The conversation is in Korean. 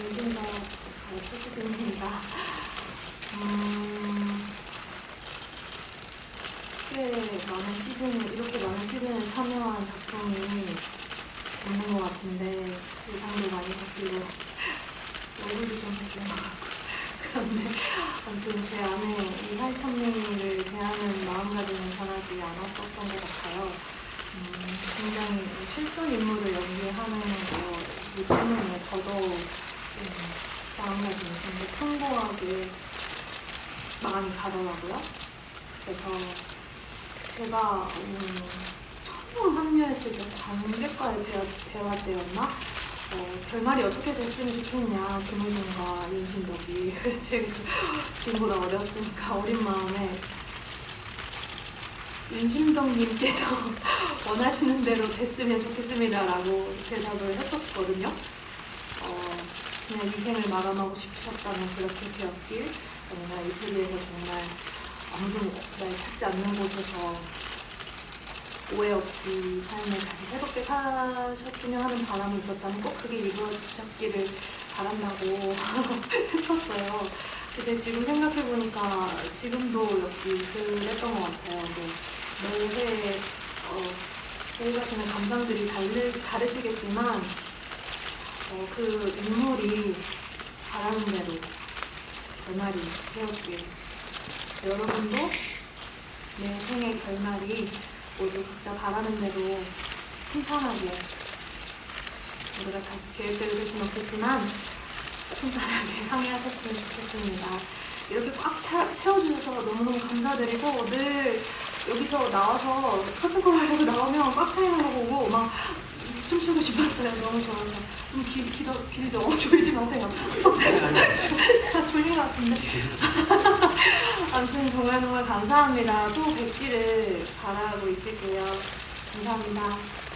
윤신덕 패스입니다. 음, 꽤 많은 시즌, 이렇게 많은 시즌에 참여한 작품이 없는 것 같은데 의상도 많이 바뀌고 얼굴도 좀 바뀐 것 같고 그런데 아무튼 제 안에 이 살천명을 대하는 마음가짐은 변하지 않았었던 것 같아요. 음, 굉장히 실존 인물을 연기하는 거기 때문에 더더욱 음, 좀더 풍부하게 많이 가더라고요. 그래서 제가 음, 처음 합류했을 때 관객과의 대화, 대화 때였나? 어, 결말이 어떻게 됐으면 좋겠냐 김우중과 윤신덕이 지금 지금보다 어렸으니까 어린 마음에 윤신덕님께서 원하시는 대로 됐으면 좋겠습니다라고 대답을 했었거든요. 어, 그냥 이 생을 마감하고 싶으셨다면 그렇게 되었길 정말 이 세계에서 정말 아무도 날 찾지 않는 곳에서 오해 없이 삶을 다시 새롭게 사셨으면 하는 바람이 있었다면 꼭 그게 이루어지셨기를 바란다고 했었어요. 근데 지금 생각해보니까 지금도 역시 그랬던 것 같아요. 네, 매해 어, 매일 가시는 감상들이 다르, 다르시겠지만 어, 그 인물이 바라는 대로 결말이 되었길 여러분도 내 생의 결말이 모두 각자 바라는 대로 순탄하게 우리가 다 계획대로 되진 없겠지만 순탄하게 항해하셨으면 좋겠습니다. 이렇게 꽉 채, 채워주셔서 너무너무 감사드리고 늘 여기서 나와서 커튼콜 하려고 나오면 꽉 차 있는 거 보고 싶었어요. 너무 좋아서. 좀 길, 길어, 길죠? 어, 졸지 마세요. 제가 졸린 것 같은데. 아무튼 정말 정말 감사합니다. 또 뵙기를 바라고 있을게요. 감사합니다.